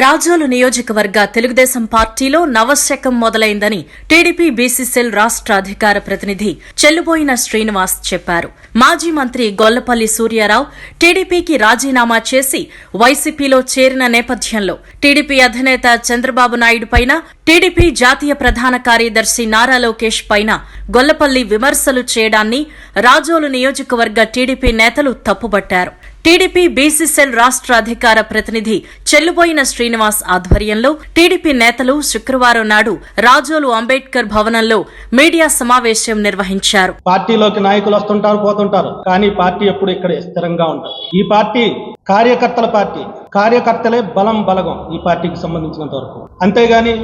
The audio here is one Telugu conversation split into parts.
రాజోలు నియోజకవర్గ తెలుగుదేశం పార్టీలో నవశకం మొదలైందని టీడీపీ బీసీసీఎల్ రాష్ట్ర అధికార ప్రతినిధి చెల్లుబోయిన శ్రీనివాస్ చెప్పారు. మాజీ మంత్రి గొల్లపల్లి సూర్యారావు టీడీపీకి రాజీనామా చేసి వైసీపీలో చేరిన నేపథ్యంలో టీడీపీ అధినేత చంద్రబాబు నాయుడు పైన టీడీపీ జాతీయ ప్రధాన కార్యదర్శి నారా లోకేష్ పైన గొల్లపల్లి విమర్శలు చేయడాన్ని రాజోలు నియోజకవర్గ టీడీపీ నేతలు తప్పుబట్టారు. టీడీపీ బీసీసీఎల్ రాష్ట్ర అధికార ప్రతినిధి చెల్లుబోయిన శ్రీనివాస్ ఆధ్వర్యంలో టీడీపీ నేతలు శుక్రవారం నాడు రాజోలు అంబేద్కర్ భవనంలో మీడియా సమావేశం నిర్వహించారు. పార్టీలోకి నాయకులు వస్తుంటారు పోతుంటారు. కానీ పార్టీ ఎప్పుడు ఇక్కడ స్థిరంగా ఉంటుంది ఈ పార్టీ కార్యకర్తల పార్టీ. కార్యకర్తలే బలం బలగం ఈ పార్టీకి సంబంధించినంత వరకు. అంతేగాని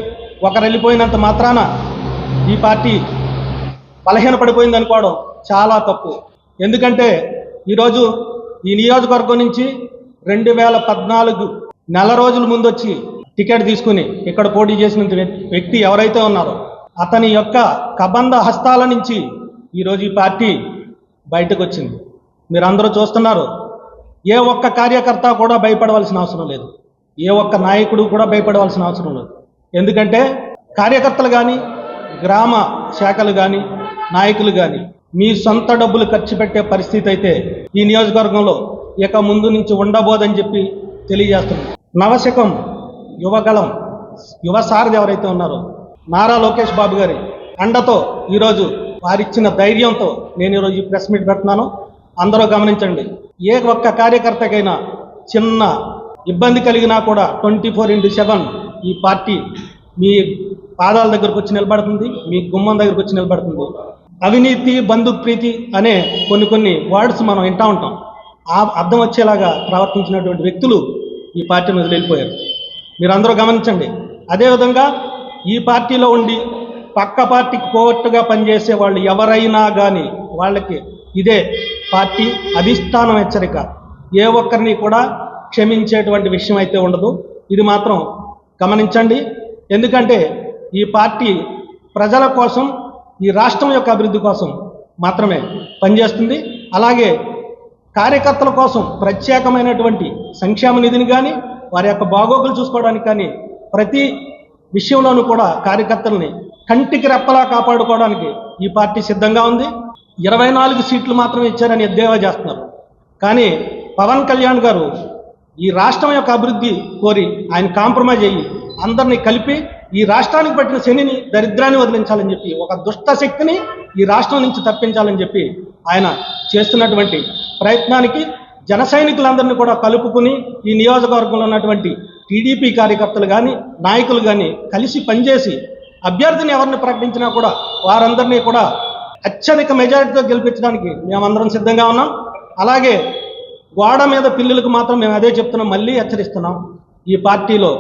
ఒకరు వెళ్ళిపోయినంత మాత్రాన ఈ పార్టీ బలహీనపడిపోయింది అనుకోవడం చాలా తప్పు. ఎందుకంటే ఈరోజు ఈ నియోజకవర్గం నుంచి రెండు వేల పద్నాలుగు నెల రోజుల ముందు వచ్చి టికెట్ తీసుకుని ఇక్కడ పోటీ చేసిన వ్యక్తి ఎవరైతే ఉన్నారో అతని యొక్క కబంధ హస్తాల నుంచి ఈరోజు ఈ పార్టీ బయటకు వచ్చింది. మీరు అందరూ చూస్తున్నారు ఏ ఒక్క కార్యకర్త కూడా భయపడవలసిన అవసరం లేదు. ఏ ఒక్క నాయకుడు కూడా భయపడవలసిన అవసరం లేదు. ఎందుకంటే కార్యకర్తలు కానీ గ్రామ శాఖలు కానీ నాయకులు కానీ మీ సొంత డబ్బులు ఖర్చు పెట్టే పరిస్థితి అయితే ఈ నియోజకవర్గంలో ఇక ముందు నుంచి ఉండబోదని చెప్పి తెలియజేస్తున్నాం. నవశకం యువగలం యువ సారథి ఎవరైతే ఉన్నారో నారా లోకేష్ బాబు గారి అండతో ఈరోజు వారిచ్చిన ధైర్యంతో నేను ఈరోజు ఈ ప్రెస్ మీట్ పెడుతున్నాను. అందరూ గమనించండి ఏ ఒక్క కార్యకర్తకైనా చిన్న ఇబ్బంది కలిగినా కూడా ట్వంటీ ఫోర్ ఇంటూ సెవెన్ ఈ పార్టీ మీ పాదాల దగ్గరకు వచ్చి నిలబడుతుంది మీ గుమ్మం దగ్గరకు వచ్చి నిలబడుతుంది. అవినీతి బంధు ప్రీతి అనే కొన్ని కొన్ని వర్డ్స్ మనం వింటా ఉంటాం. ఆ అర్థం వచ్చేలాగా ప్రవర్తించినటువంటి వ్యక్తులు ఈ పార్టీని మీద వెళ్ళిపోయారు. మీరందరూ గమనించండి. అదేవిధంగా ఈ పార్టీలో ఉండి పక్క పార్టీకి పోగొట్టుగా పనిచేసే వాళ్ళు ఎవరైనా కానీ వాళ్ళకి ఇదే పార్టీ అధిష్టానం హెచ్చరిక. ఏ ఒక్కరిని కూడా క్షమించేటువంటి విషయం అయితే ఉండదు. ఇది మాత్రం గమనించండి. ఎందుకంటే ఈ పార్టీ ప్రజల కోసం ఈ రాష్ట్రం యొక్క అభివృద్ధి కోసం మాత్రమే పనిచేస్తుంది. అలాగే కార్యకర్తల కోసం ప్రత్యేకమైనటువంటి సంక్షేమ నిధిని కానీ వారి యొక్క బాగోగులు చూసుకోవడానికి కానీ ప్రతి విషయంలోనూ కూడా కార్యకర్తల్ని కంటికి రెప్పలా కాపాడుకోవడానికి ఈ పార్టీ సిద్ధంగా ఉంది. ఇరవై నాలుగు సీట్లు మాత్రమే ఇచ్చారని ఎద్దేవా చేస్తున్నారు. కానీ పవన్ కళ్యాణ్ గారు ఈ రాష్ట్రం యొక్క అభివృద్ధి కోరి ఆయన కాంప్రమైజ్ అయ్యి అందరినీ కలిపి ఈ రాష్ట్రానికి పట్టిన శనిని దరిద్రాన్ని వదిలించాలని చెప్పి ఒక దుష్ట శక్తిని ఈ రాష్ట్రం నుంచి తప్పించాలని చెప్పి ఆయన చేస్తున్నటువంటి ప్రయత్నానికి జన సైనికులందరినీ కూడా కలుపుకుని ఈ నియోజకవర్గంలో ఉన్నటువంటి టీడీపీ కార్యకర్తలు కానీ నాయకులు కానీ కలిసి పనిచేసి అభ్యర్థిని ఎవరిని ప్రకటించినా కూడా వారందరినీ కూడా అత్యధిక మెజారిటీతో గెలిపించడానికి మేమందరం సిద్ధంగా ఉన్నాం. అలాగే గోడ మీద పిల్లులకు మాత్రం మేము అదే చెప్తున్నాం మళ్ళీ హెచ్చరిస్తున్నాం. ఈ పార్టీలో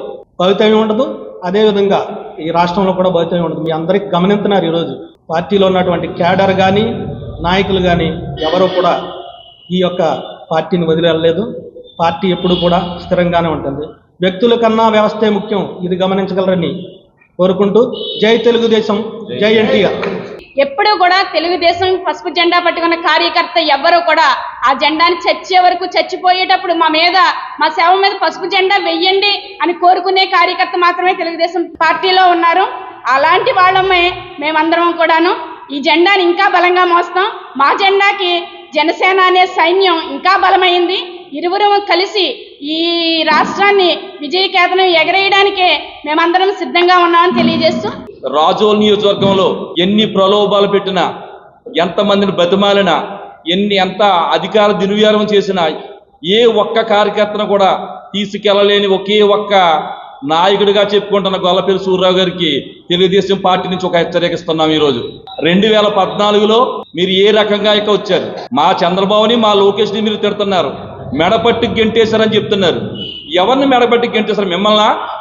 భవితవ్యం ఉండదు. అదేవిధంగా ఈ రాష్ట్రంలో కూడా భవితవ్యం ఉంటుంది. మీ అందరికీ గమనిస్తున్నారు ఈరోజు. పార్టీలో ఉన్నటువంటి క్యాడర్ కానీ నాయకులు కానీ ఎవరు కూడా ఈ యొక్క పార్టీని వదిలి పార్టీ ఎప్పుడు కూడా స్థిరంగానే ఉంటుంది. వ్యక్తుల కన్నా వ్యవస్థే ముఖ్యం. ఇది గమనించగలరని కోరుకుంటూ జై తెలుగుదేశం జై ఎన్టీఆర్. ఎప్పుడూ కూడా తెలుగుదేశం పసుపు జెండా పట్టుకున్న కార్యకర్త ఎవ్వరూ కూడా ఆ జెండాని చచ్చే వరకు చచ్చిపోయేటప్పుడు మా మీద మా సేవ మీద పసుపు జెండా వెయ్యండి అని కోరుకునే కార్యకర్త మాత్రమే తెలుగుదేశం పార్టీలో ఉన్నారు. అలాంటి వాళ్ళమే మేమందరం కూడాను. ఈ జెండాని ఇంకా బలంగా మోస్తాం. మా జెండాకి జనసేన అనే సైన్యం ఇంకా బలమైంది. ఇరువురు కలిసి ఈ రాష్ట్రాన్ని విజయకేతనం ఎగరేయడానికే మేమందరం సిద్ధంగా ఉన్నామని తెలియజేస్తూ రాజోల్ నియోజకవర్గంలో ఎన్ని ప్రలోభాలు పెట్టినా ఎంతమందిని బతిమాలినా ఎన్ని ఎంత అధికార దుర్వ్యారం చేసినా ఏ ఒక్క కార్యకర్తను కూడా తీసుకెళ్ళలేని ఒకే ఒక్క నాయకుడిగా చెప్పుకుంటున్న గొల్లపల్లి సూర్యరావు గారికి తెలుగుదేశం పార్టీ నుంచి ఒక హెచ్చరిక ఇస్తున్నాం ఈరోజు. రెండు వేల పద్నాలుగులో మీరు ఏ రకంగా ఇక వచ్చారు? మా చంద్రబాబుని మా లోకేష్ని మీరు తిడుతున్నారు. మెడపట్టి గెంటేశారని చెప్తున్నారు. ఎవరిని మెడపట్టి గెంటేశారు? మిమ్మల్ని?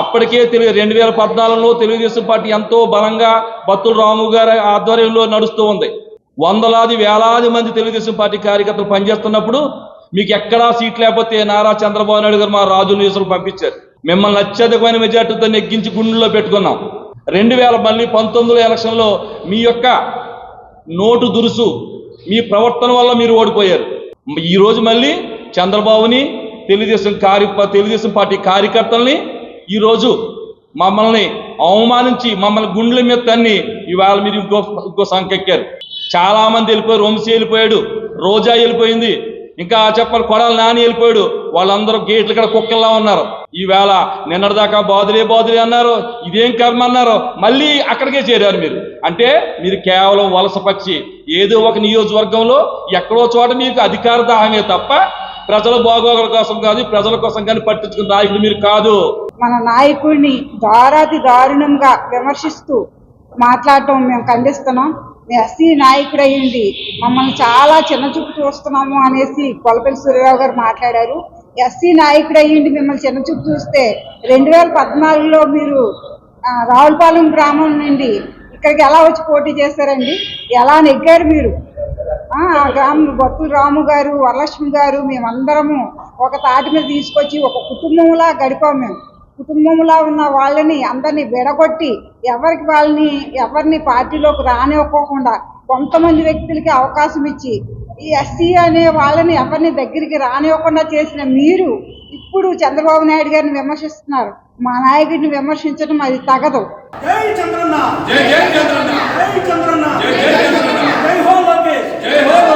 అప్పటికే తెలుగు రెండు వేల పద్నాలుగులో తెలుగుదేశం పార్టీ ఎంతో బలంగా బత్తుల రాము గారి ఆధ్వర్యంలో నడుస్తూ ఉంది. వందలాది వేలాది మంది తెలుగుదేశం పార్టీ కార్యకర్తలు పనిచేస్తున్నప్పుడు మీకు ఎక్కడా సీట్ లేకపోతే నారా చంద్రబాబు నాయుడు గారు మా రాజు నియోజకవర్గం పంపించారు. మిమ్మల్ని అత్యధికమైన మెజార్టీతో నెగ్గించి గుండెల్లో పెట్టుకున్నాం. రెండు వేల మళ్ళీ పంతొమ్మిదిలో ఎలక్షన్లో మీ యొక్క నోటు దురుసు మీ ప్రవర్తన వల్ల మీరు ఓడిపోయారు. ఈరోజు మళ్ళీ చంద్రబాబుని తెలుగుదేశం కార్య తెలుగుదేశం పార్టీ కార్యకర్తల్ని ఈరోజు మమ్మల్ని అవమానించి మమ్మల్ని గుండెల మీద తన్ని ఇవాళ మీరు ఇంకో ఇంకో సంకెక్కారు చాలా మంది వెళ్ళిపోయారు వంశీ వెళ్ళిపోయాడు రోజా వెళ్ళిపోయింది ఇంకా చెప్పాలి కొడాలి నాని వెళ్ళిపోయాడు వాళ్ళందరూ గేట్లు ఇక్కడ కుక్కల్లా ఉన్నారు. ఈవేళ నిన్నటిదాకా బాదులే బాదులే అన్నారు ఇదేం కర్మ అన్నారు మళ్ళీ అక్కడికే చేరారు మీరు. అంటే మీరు కేవలం వలస పక్షి ఏదో ఒక నియోజకవర్గంలో ఎక్కడో చోట మీకు అధికార దాహమే తప్ప ప్రజల బాగోగుల కోసం కాదు ప్రజల కోసం కానీ పట్టించుకున్న నాయకుడు మీరు కాదు. మన నాయకుడిని దారాతి దారుణంగా విమర్శిస్తూ మాట్లాడటం మేము ఖండిస్తున్నాం. మీ ఎస్సీ నాయకుడు అయ్యింది మమ్మల్ని చాలా చిన్న చూపు చూస్తున్నాము అనేసి కొలపల్లి సూర్యరావు గారు మాట్లాడారు. ఎస్సీ నాయకుడు అయ్యింది మిమ్మల్ని చిన్న చూపు చూస్తే రెండు వేల పద్నాలుగులో మీరు రావులపాలెం గ్రామం నుండి ఇక్కడికి ఎలా వచ్చి పోటీ చేశారండి? ఎలా నెగ్గారు మీరు? గ్రామం బొత్తుల రాము గారు వరలక్ష్మి గారు మేమందరము ఒక తాటి మీద తీసుకొచ్చి ఒక కుటుంబంలా గడిపాం మేము. కుటుంబంలా ఉన్న వాళ్ళని అందరినీ విడగొట్టి ఎవరికి వాళ్ళని ఎవరిని పార్టీలోకి రానివ్వకోకుండా కొంతమంది వ్యక్తులకి అవకాశం ఇచ్చి ఈ ఎస్సీ అనే వాళ్ళని ఎవరిని దగ్గరికి రానివ్వకుండా చేసిన మీరు ఇప్పుడు చంద్రబాబు నాయుడు గారిని విమర్శిస్తున్నారు. మా నాయకుడిని విమర్శించడం అది తగదు. జై చంద్రన్న! జై జై mejor.